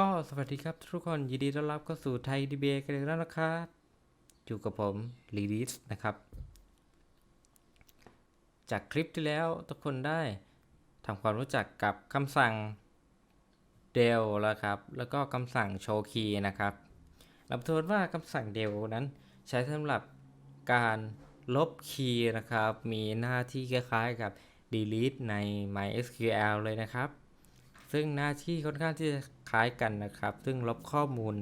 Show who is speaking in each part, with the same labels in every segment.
Speaker 1: ก็สวัสดีครับทุกคนยินดีต้อนรับเข้าสู่ไทยดีเบกันอีกแล้วนะครับอยู่กับผมลีดิสนะครับ จากคลิปที่แล้วทุกคนได้ทำความรู้จักกับคำสั่ง del แล้วครับ แล้วก็คำสั่ง show key นะครับรับทวนว่าคำสั่ง del นั้นใช้สำหรับการลบคีย์นะครับ มีหน้าที่คล้ายๆกับ delete ใน MySQL เลยนะครับ ซึ่งหน้าที่ค่อนข้างที่จะคล้ายกันนะครับ ซึ่งลบข้อมูล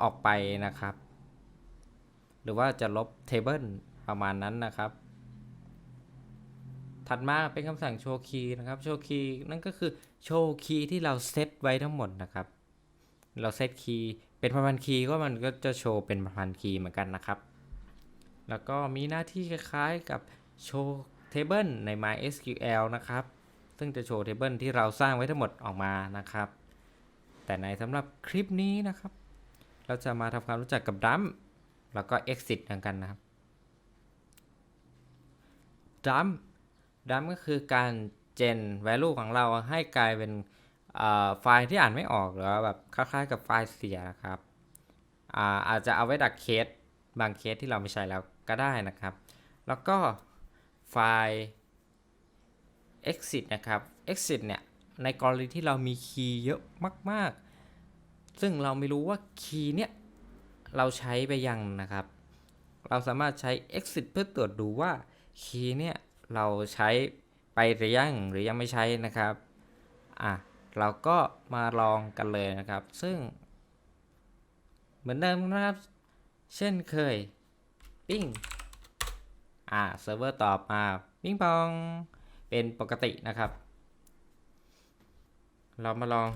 Speaker 1: ออกไปนะครับ หรือว่าจะลบเทเบิลประมาณนั้นนะครับ ถัดมาเป็นคำสั่งโชว์คีย์นะครับโชว์คีย์นั่นก็คือโชว์คีย์ที่เราเซตไว้ทั้งหมดนะครับ เราเซตคีย์เป็นพันคีย์ก็มันก็จะโชว์เป็นพันคีย์เหมือนกันนะครับ แล้วก็มีหน้าที่คล้ายๆกับโชว์เทเบิลใน MySQL นะครับ ซึ่งจะโชว์เทเบิลที่เราสร้างไว้ทั้งหมดออกมานะครับ แต่ในสำหรับคลิปนี้นะครับ เราจะมาทำความรู้จักกับดัมแล้วก็ exit กันนะครับดัมดัมก็คือการเจน value ของเราให้กลายเป็นไฟล์ที่อ่านไม่ออกหรือแบบคล้ายๆกับไฟล์เสียนะครับอาอาจจะเอาไว้ดักเคสบางเคสที่เราไม่ใช้แล้วก็ได้นะครับ แล้วก็ไฟล์ exit นะครับ exit เนี่ย ในกรณีที่เรามีคีย์เยอะมาก ๆ ซึ่งเราไม่รู้ว่าคีย์เนี่ยเราใช้ไปยังนะครับ เราสามารถใช้ exit เพื่อตรวจดูว่าคีย์เนี่ยเราใช้ไปหรือยังหรือยังไม่ใช้นะครับ อะ เราก็มาลองกันเลยนะครับ ซึ่ง เหมือนเดิมนะครับ เช่นเคย ปิ้ง อ่าเซิร์ฟเวอร์ตอบมา ปิ้งปอง เป็นปกตินะครับ เรามาลอง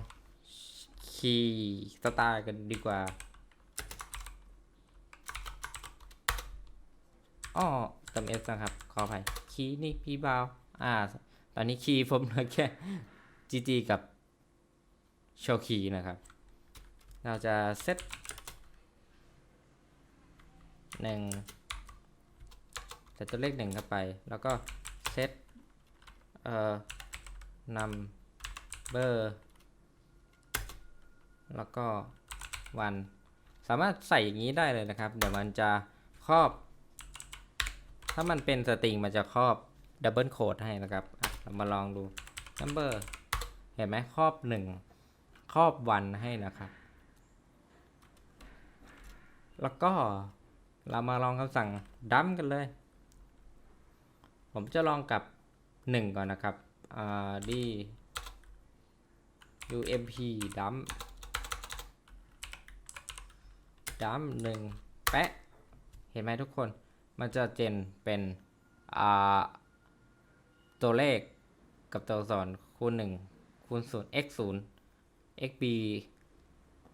Speaker 1: คีย์สตาร์กันดีกว่าอ้อเติมเอสนะครับ ขออภัยคีย์นี่พี่บาวอ่า ตอนนี้คีย์ผมเหลือแค่ GG กับโชคีนะครับ เราจะเซตหนึ่งใส่ตัวเลขหนึ่งเข้าไป แล้วก็เซต เอ่อนำเบอร์แล้วก็วัน สามารถใส่อย่างนี้ได้เลยนะครับ เดี๋ยวมันจะครอบ ถ้ามันเป็นสตริงมันจะครอบดับเบิลโคดให้นะครับเรามาลองดู number เห็นไหมครอบหนึ่งครอบวันให้นะครับ แล้วก็เรามาลองคำสั่งดัมกันเลย ผมจะลองกับ 1 ก่อนนะครับอ่า d ump dump dump หนึ่งแปะ เห็นไหมทุกคน มันจะเจนเป็นอ่าตัวเลขกับตัวอักษรคูณ 1 คูณ 0 x 0 xb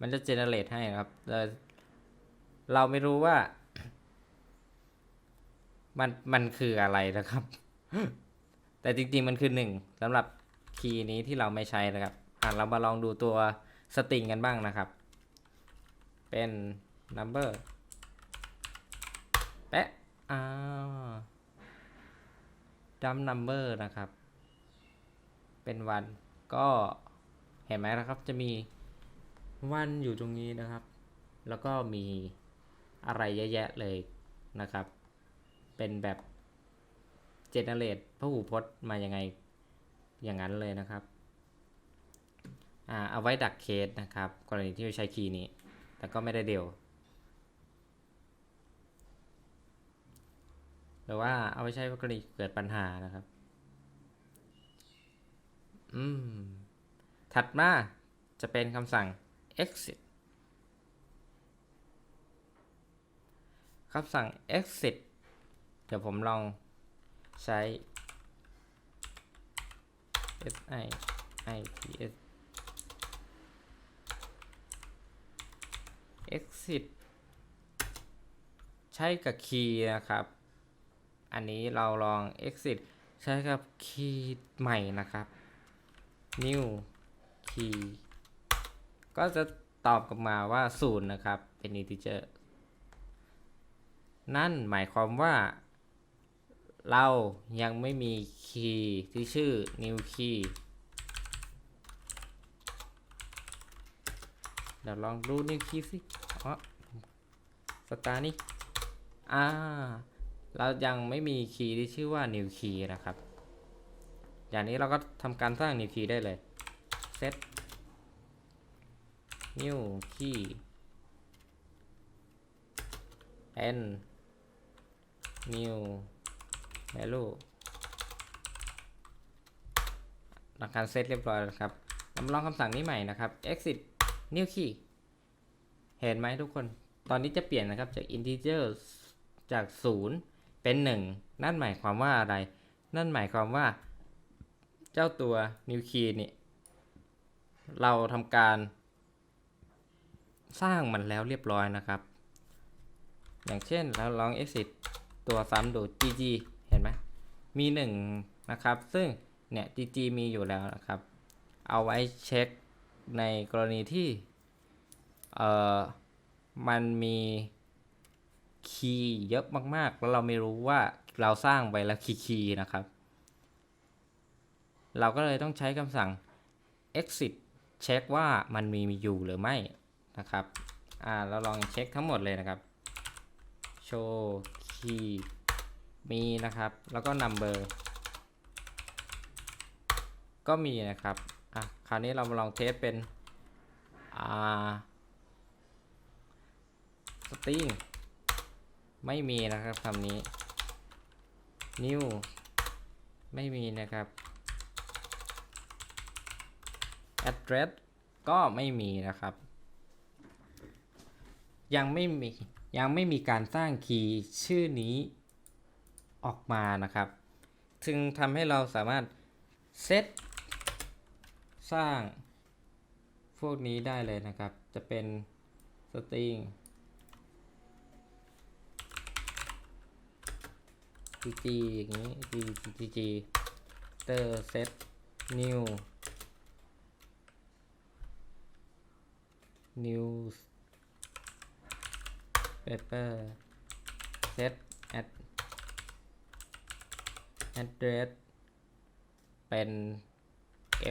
Speaker 1: มันจะเจเนเรตให้นะครับ เราไม่รู้ว่า มัน มันคืออะไรนะครับ แต่จริงๆมันคือหนึ่งสำหรับคีย์นี้ที่เราไม่ใช้นะครับอะเรามาลองดูตัวสตริงกันบ้างนะครับ เป็น number แปะอ่าดัม number นะครับ เป็นวันก็เห็นไหมนะครับจะมีวันอยู่ตรงนี้นะครับ แล้วก็มีอะไรเยอะแยะเลยนะครับ เป็นแบบ เจเนเรตพหูพจน์มายังไงอย่างนั้นเลยนะครับอ่าเอาไว้ดักเคสนะครับ กรณีที่ใช้คีย์นี้ แต่ก็ไม่ได้เดียว หรือว่าเอาไว้ใช้กรณีเกิดปัญหานะครับ อืม ถัดมาจะเป็นคำสั่ง exit คำสั่ง exit เดี๋ยวผมลอง ใช้ s i i t s exit ใช้กับคีย์นะครับ อันนี้เราลอง exit ใช้กับคีย์ใหม่นะครับ new key ก็จะตอบกลับมาว่า 0 นะครับ เป็น integer นั่นหมายความว่า เรายังไม่มีคีย์ที่ชื่อ new key ดี๋ยวลองดูนิวคีย์สิอ๋อสตาร์นี่อ่าเรายังไม่มีคีย์ที่ชื่อว่า new key นะครับ อย่างนี้เราก็ทำการสร้าง new key ได้เลย set new key n new value หลังการเซตเรียบร้อยแล้วครับเรามาลองคำสั่งนี้ใหม่นะครับ exit new key เห็นไหมทุกคน ตอนนี้จะเปลี่ยนนะครับจาก integer จาก 0 เป็น 1 นั่นหมายความว่าอะไร นั่นหมายความว่า เจ้าตัว new key นี่ เราทำการ สร้างมันแล้วเรียบร้อยนะครับ อย่างเช่นเราลอง exit ตัวซ้ำดู gg เห็นไหมมี1นะครับ ซึ่งเนี่ย gg มีอยู่แล้วนะครับ เอาไว้เช็คในกรณีที่ เอ่อ มันมีคีย์เยอะมากๆ แล้วเราไม่รู้ว่าเราสร้างไปแล้วกี่คีย์นะครับ เราก็เลยต้องใช้คำสั่ง exit เช็คว่ามันมีอยู่หรือไม่นะครับ อ่า เราลองเช็คทั้งหมดเลยนะครับ show key มีนะครับ แล้วก็ number ก็มีนะครับ อะ คราวนี้เรามาลองเทสเป็น อ่าสตริงไม่มีนะครับคำนี้ new ไม่มีนะครับ address ก็ไม่มีนะครับ ยังไม่มี ยังไม่มีการสร้างคีย์ชื่อนี้ ออกมานะครับ ซึ่งทำให้เราสามารถเซตสร้างพวกนี้ได้เลยนะครับ จะเป็นสตริง gg อย่างนี้ gg เตอร์ set new news paper set at address เป็น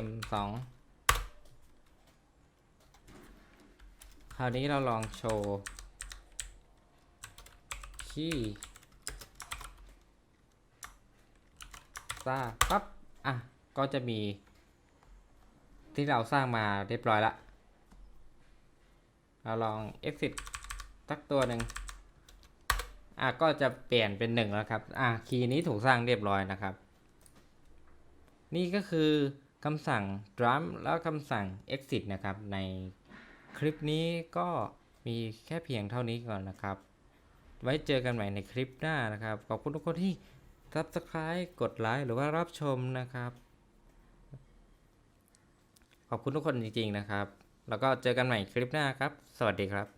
Speaker 1: m 2คราวนี้เราลองโชว์คีย์สร้างปั๊บ อะ ก็จะมี ที่เราสร้างมาเรียบร้อยละ เราลอง exit สักตัวหนึ่ง อะก็จะเปลี่ยนเป็นหนึ่งแล้วครับอะคีย์นี้ถูกสร้างเรียบร้อยนะครับ นี่ก็คือคำสั่ง drum แล้วคำสั่ง exit นะครับ ในคลิปนี้ก็มีแค่เพียงเท่านี้ก่อนนะครับ ไว้เจอกันใหม่ในคลิปหน้านะครับ ขอบคุณทุกคนที่ subscribe กดไลค์หรือว่ารับชมนะครับ ขอบคุณทุกคนจริงๆนะครับ แล้วก็เจอกันใหม่คลิปหน้าครับ สวัสดีครับ